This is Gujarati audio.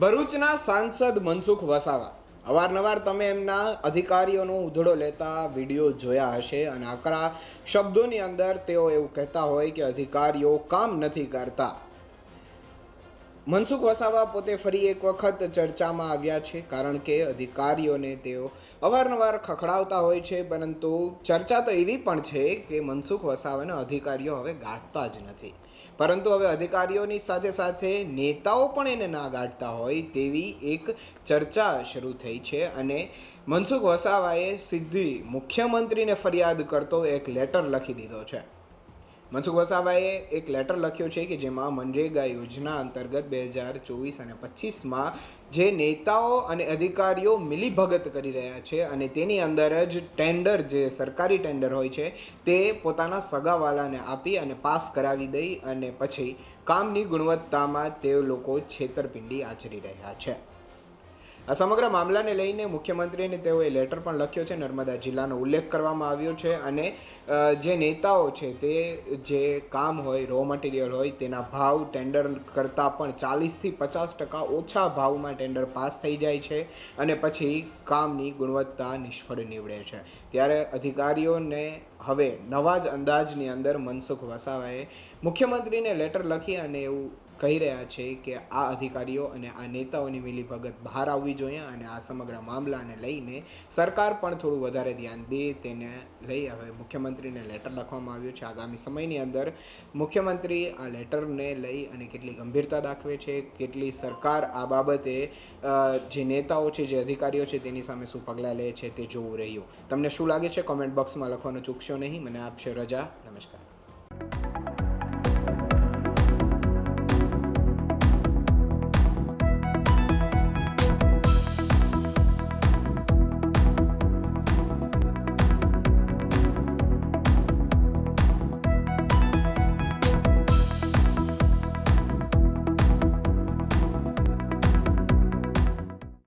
ભરૂચના સાંસદ મનસુખ વસાવા. અવારનવાર તમે એમના અધિકારીઓનો ઉધડો લેતા વીડિયો જોયા હશે અને આકરા શબ્દોની અંદર તેઓ એવું કહેતા હોય કે અધિકારીઓ કામ નથી કરતા. મનસુખ વસાવા પોતે ફરી એક વખત ચર્ચામાં આવ્યા છે, કારણ કે અધિકારીઓને તેઓ અવારનવાર ખખડાવતા હોય છે, પરંતુ ચર્ચા તો એવી પણ છે કે મનસુખ વસાવાને અધિકારીઓ હવે ગાંઠતા જ નથી. પરંતુ હવે અધિકારીઓની સાથે સાથે નેતાઓ પણ એને ના ગાંઠતા હોય તેવી એક ચર્ચા શરૂ થઈ છે અને મનસુખ વસાવાએ સીધી મુખ્યમંત્રીને ફરિયાદ કરતો એક લેટર લખી દીધો છે. મનસુખ વસાવાએ એક લેટર લખ્યો છે કે જેમાં મનરેગા યોજના અંતર્ગત બે હજાર ચોવીસ અને પચીસમાં જે નેતાઓ અને અધિકારીઓ મિલીભગત કરી રહ્યા છે અને તેની અંદર જ ટેન્ડર જે સરકારી ટેન્ડર હોય છે તે પોતાના સગાવાલાને આપી અને પાસ કરાવી દઈ અને પછી કામની ગુણવત્તામાં તે લોકો છેતરપિંડી આચરી રહ્યા છે. આ સમગ્ર મામલાને લઈને મુખ્યમંત્રીને તેઓએ લેટર પણ લખ્યો છે. નર્મદા જિલ્લાનો ઉલ્લેખ કરવામાં આવ્યો છે અને જે નેતાઓ છે તે જે કામ હોય રો મટીરિયલ હોય, તેના ભાવ ટેન્ડર કરતાં પણ ચાલીસથી પચાસ ટકા ઓછા ભાવમાં ટેન્ડર પાસ થઈ જાય છે અને પછી કામની ગુણવત્તા નિષ્ફળ નીવડે છે. ત્યારે અધિકારીઓને હવે નવા જ અંદાજની અંદર મનસુખ વસાવાએ મુખ્યમંત્રીને લેટર લખી અને એવું કહી રહ્યા છે કે આ અધિકારીઓ અને આ નેતાઓની મિલીભગત બહાર આવવી જોઈએ અને આ સમગ્ર મામલાને લઈને સરકાર પણ થોડું વધારે ધ્યાન દે તેને લઈ હવે મુખ્યમંત્રીને લેટર લખવામાં આવ્યું છે. આગામી સમયની અંદર મુખ્યમંત્રી આ લેટરને લઈ અને કેટલી ગંભીરતા દાખવે છે, કેટલી સરકાર આ બાબતે જે નેતાઓ છે, જે અધિકારીઓ છે તેની સામે શું પગલાં લે છે તે જોવું રહ્યું. તમને શું લાગે છે? કોમેન્ટ બોક્સમાં લખવાનું ચૂકશો નહીં. મને આપશે રજા. નમસ્કાર.